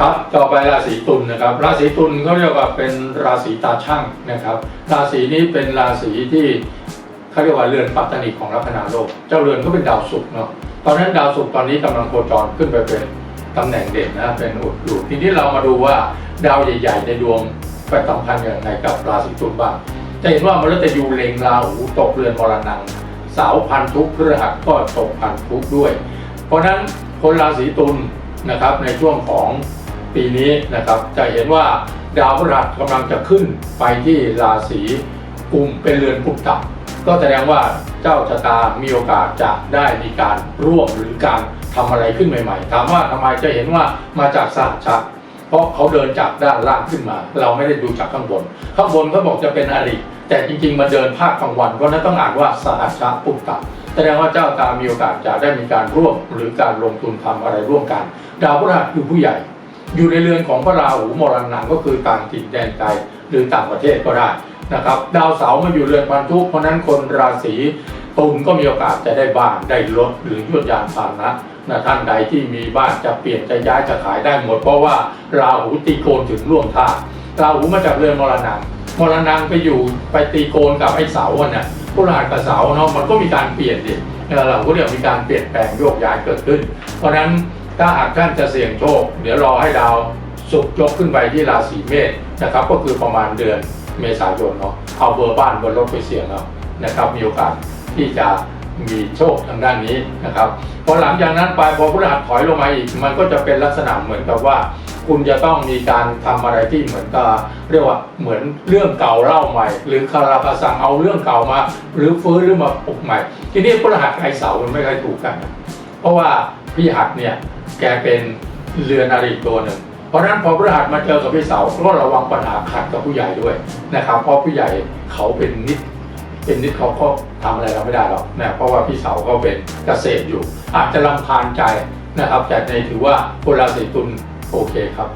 ครับต่อไปราศีตุลนะครับ ราศีตุลเขาเรียกว่าเป็นราศีตาช่างนะครับ ราศีนี้เป็นราศีที่เขาเรียกว่าเรือนปัตตนิของลัคนาโลก เจ้าเรือนก็เป็นดาวศุกร์เนาะตอนนั้นดาวศุกร์ตอนนี้กำลังโคจรขึ้นไปเป็นตำแหน่งเด่นนะเป็นอุดหลุดทีนี้เรามาดูว่าดาวใหญ่ๆในดวงไปสัมพันธ์อย่างไรกับราศีตุลบ้างจะเห็นว่ามฤตยูเล็งราหูตกเรือนมรณังเสาพันธุพฤหัสก็ตกพันธุด้วย เพราะฉะนั้นคนราศีตุลนะครับในช่วงของ ปีนี้นะครับจะเห็นว่าดาวพฤหัสกำลังจะขึ้นไปที่ราศีกุมเป็นเรือนกุมต่ำก็แสดงว่าเจ้าชะตามีโอกาสจะได้มีการร่วมหรือการทำอะไรขึ้นใหม่ๆถามว่าทำไมจะเห็นว่ามาจากสหัชชะเพราะเขาเดินจากด้านล่างขึ้นมา เราไม่ได้ดูจากข้างบน ข้างบนเขาบอกจะเป็นอริแต่จริงๆมันเดินภาคกลางวันเพราะนั้นต้องอ่านว่าสหัชชะปุตตะแสดงว่าเจ้าตามีโอกาสจะได้มีการร่วมหรือการลงทุนทำอะไรร่วมกัน ดาวพฤหัสคือผู้ใหญ่ อยู่ในเรือนของพระราหูมรณะก็คือต่างถิ่นแดนไกลหรือต่างประเทศก็ได้นะครับดาวเสาร์มาอยู่เรือนพันธุเพราะนั้นคนราศีตุลก็มีโอกาสจะได้บ้านได้รถหรือยวดยานพาหนะนะท่านใดที่มีบ้านจะเปลี่ยนจะย้ายจะขายได้หมด เพราะว่าราหูตีโกนถึงร่วมท่าราหูมาจากเรือนมรณะมรณะไปอยู่ไปตีโกนกับไอ้เสาอะเนี่ยพฤหัสกับเสาเนาะมันก็มีการเปลี่ยนดิเราก็เรียกมีการเปลี่ยนแปลงโยกย้ายเกิดขึ้น เพราะฉะนั้น ถ้าหากท่านจะเสี่ยงโชค เดี๋ยวรอให้ดาวสุกยกขึ้นไปที่ราศีเมษนะครับ ก็คือประมาณเดือนเมษายนเนาะเอาเบอร์บ้านบนรถไปเสี่ยงเอานะครับ มีโอกาสที่จะมีโชคทางด้านนี้นะครับพอหลังจากนั้นไปพอพฤหัสถอยลงมาอีก มันก็จะเป็นลักษณะเหมือนกับว่า คุณจะต้องมีการทำอะไรที่เหมือนกับเรียกว่าเหมือนเรื่องเก่าเล่าใหม่ หรือคาราคาซังเอาเรื่องเก่ามา หรือฟื้นหรือมาปลุกใหม่ ทีนี้พฤหัสไอเสามันไม่ค่อยถูกกัน เพราะว่า พี่หักเนี่ยแกเป็นเรือนอริตัวหนึ่ง เพราะนั้นพอพฤหัสมาเจอกับพี่เสาก็ระวังปัญหาขัดกับผู้ใหญ่ด้วยนะครับเพราะผู้ใหญ่เขาเป็นนิดเป็นนิดเขาก็ทำอะไรเราไม่ได้หรอกนะเพราะว่าพี่เสาก็เป็นเกษตรอยู่ อาจจะลำคาญใจนะครับแต่ในถือว่าคนราศีตุลโอเคครับ